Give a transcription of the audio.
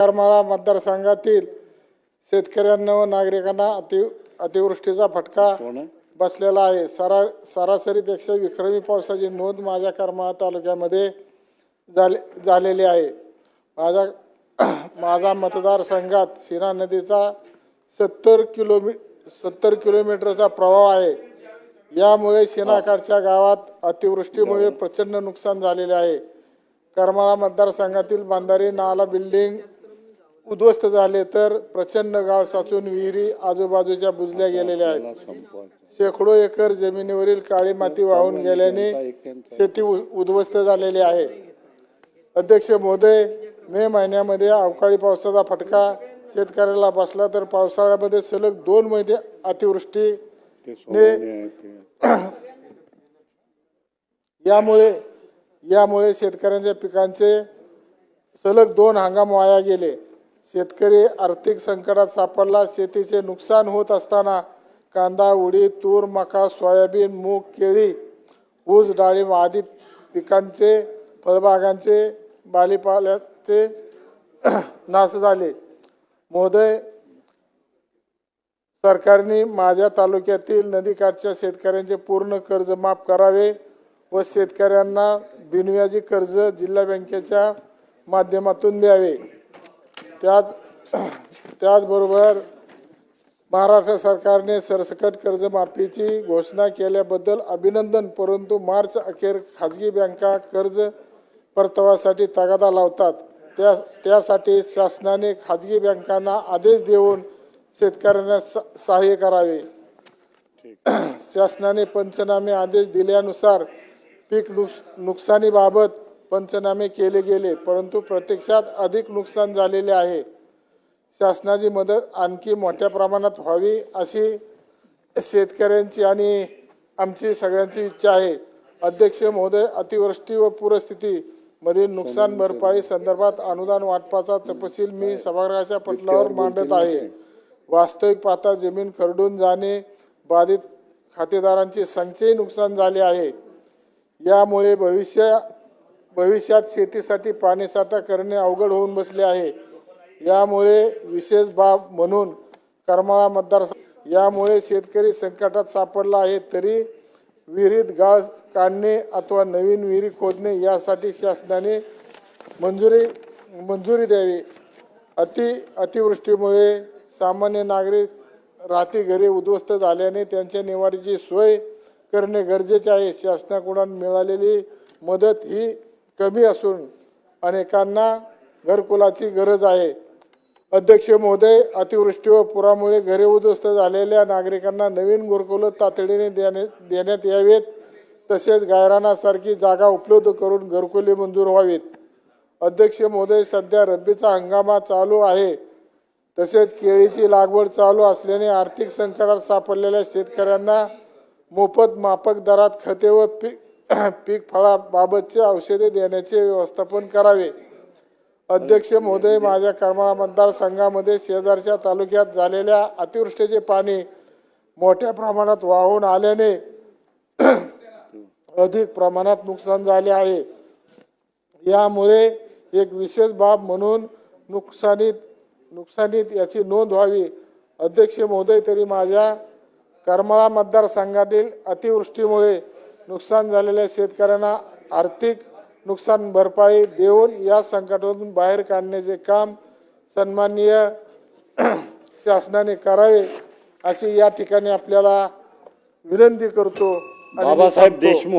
करमाळा मतदारसंघातील शेतकऱ्यांना व नागरिकांना अति अतिवृष्टीचा फटका बसलेला आहे. सरा सरासरीपेक्षा विक्रमी पावसाची नोंद माझ्या करमाळा तालुक्यामध्ये झाले झालेली आहे. माझा माझा मतदारसंघात सीना नदीचा सत्तर किलोमी सत्तर किलोमीटरचा प्रवाह आहे. यामुळे सीनाकाठच्या गावात अतिवृष्टीमुळे प्रचंड नुकसान झालेले आहे. करमाळा मतदारसंघातील बांधारी नाला बिल्डिंग उद्ध्वस्त झाले तर प्रचंड गाव साचून विहिरी आजूबाजूच्या बुजल्या गेलेल्या आहेत. शेकडो एकर जमिनीवरील काळी माती वाहून गेल्याने शेती उद्ध्वस्त झालेली आहे. अध्यक्ष महोदय मे महिन्यामध्ये अवकाळी पावसाचा फटका शेतकऱ्याला बसला तर पावसाळ्यामध्ये सलग दोन महिने अतिवृष्टी यामुळे यामुळे शेतकऱ्यांच्या पिकांचे सलग दोन हंगाम वाया गेले. शेतकरी आर्थिक संकटात सापडला. शेतीचे नुकसान होत असताना कांदा उडीद तूर मका सोयाबीन मूग केळी ऊस डाळिंब आदी पिकांचे फळबागांचे बालीपाल्याचे नाश झाले. महोदय सरकारने माझ्या तालुक्यातील नदीकाठच्या शेतकऱ्यांचे पूर्ण कर्ज माफ करावे व शेतकऱ्यांना बिनव्याजी कर्ज जिल्हा बँकेच्या माध्यमातून द्यावे. त्याच त्याचबरोबर महाराष्ट्र सरकारने सरसकट कर्जमाफीची घोषणा केल्याबद्दल अभिनंदन परंतु मार्च अखेर खाजगी बँका कर्ज परताव्यासाठी तगादा लावतात. त्या त्यासाठी शासनाने खाजगी बँकांना आदेश देऊन शेतकऱ्यांना सहाय्य करावे. शासनाने पंचनामे आदेश दिल्यानुसार पीक नुक नुकसानीबाबत पंचनामे केले गेले परंतु प्रत्यक्षात अधिक नुकसान झालेले आहे. शासनाची मदत आणखी मोठ्या प्रमाणात व्हावी अशी शेतकऱ्यांची आणि आमची सगळ्यांची इच्छा आहे. अध्यक्ष महोदय अतिवृष्टी व पूरस्थिती मधील नुकसान भरपाई संदर्भात अनुदान वाटपाचा तपशील मी सभागृहाच्या पटलावर मांडत आहे. वास्तविक पाहता जमीन खरडून जाणे बाधित खातेदारांची संख्येही नुकसान झाले आहे. यामुळे भविष्य भविष्यात शेतीसाठी पाणीसाठा करणे अवघड होऊन बसले आहे. यामुळे विशेष बाब म्हणून करमाळा मतदार यामुळे शेतकरी संकटात सापडला आहे. तरी विहिरीत गाळ काढणे अथवा नवीन विहिरी खोदणे यासाठी शासनाने मंजुरी मंजुरी द्यावी. अति अतिवृष्टीमुळे सामान्य नागरिक राहती घरे उद्ध्वस्त झाल्याने त्यांच्या निवारीची सोय करणे गरजेचे आहे. शासनाकडून मिळालेली मदत ही कमी असून अनेकांना घरकुलाची गरज आहे. अध्यक्ष महोदय अतिवृष्टी व पुरामुळे घरे उद्ध्वस्त झालेल्या नागरिकांना नवीन घरकुलं तातडीने देणे देण्यात यावेत. तसेच गायरानासारखी जागा उपलब्ध करून घरकुले मंजूर व्हावीत. अध्यक्ष महोदय सध्या रब्बीचा हंगामा चालू आहे. तसेच केळीची लागवड चालू असल्याने आर्थिक संकटात सापडलेल्या शेतकऱ्यांना मोफत माफक दरात खते व पीक पीक फळाबाबतचे औषधे देण्याचे व्यवस्थापन करावे. अध्यक्ष महोदय माझ्या करमाळा मतदारसंघामध्ये शेजारच्या तालुक्यात झालेल्या अतिवृष्टीचे पाणी मोठ्या प्रमाणात वाहून आल्याने अधिक प्रमाणात नुकसान झाले आहे. यामुळे एक विशेष बाब म्हणून नुकसानीत नुकसानीत याची नोंद व्हावी. अध्यक्ष महोदय तरी माझ्या करमाळा मतदारसंघातील अतिवृष्टीमुळे नुकसान झालेल्या शेतकऱ्यांना आर्थिक नुकसान भरपाई देऊन या संकटातून बाहेर काढण्याचे काम सन्माननीय शासनाने करावे अशी या ठिकाणी आपल्याला विनंती करतो बाबासाहेब. देशमुख